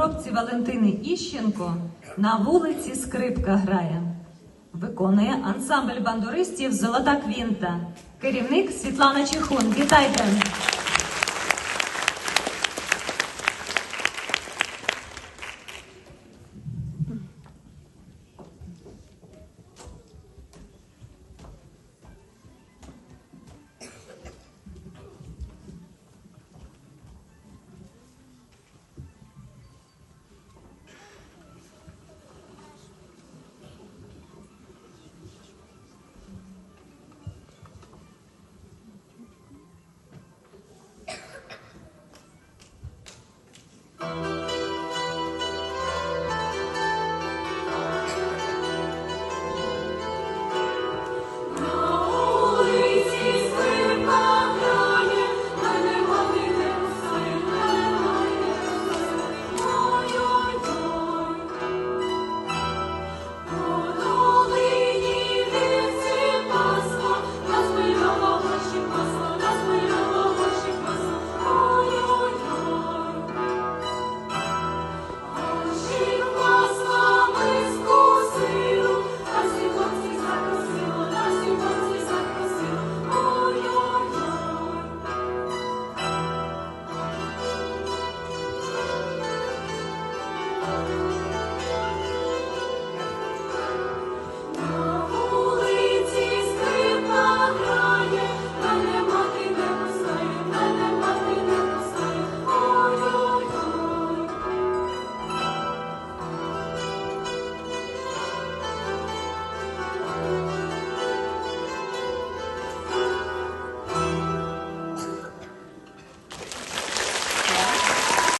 обробці Валентини Іщенко на вулиці скрипка грає. Виконує ансамбль бандуристів Золота Квінта. Керівник Світлана Чехун. Вітайте!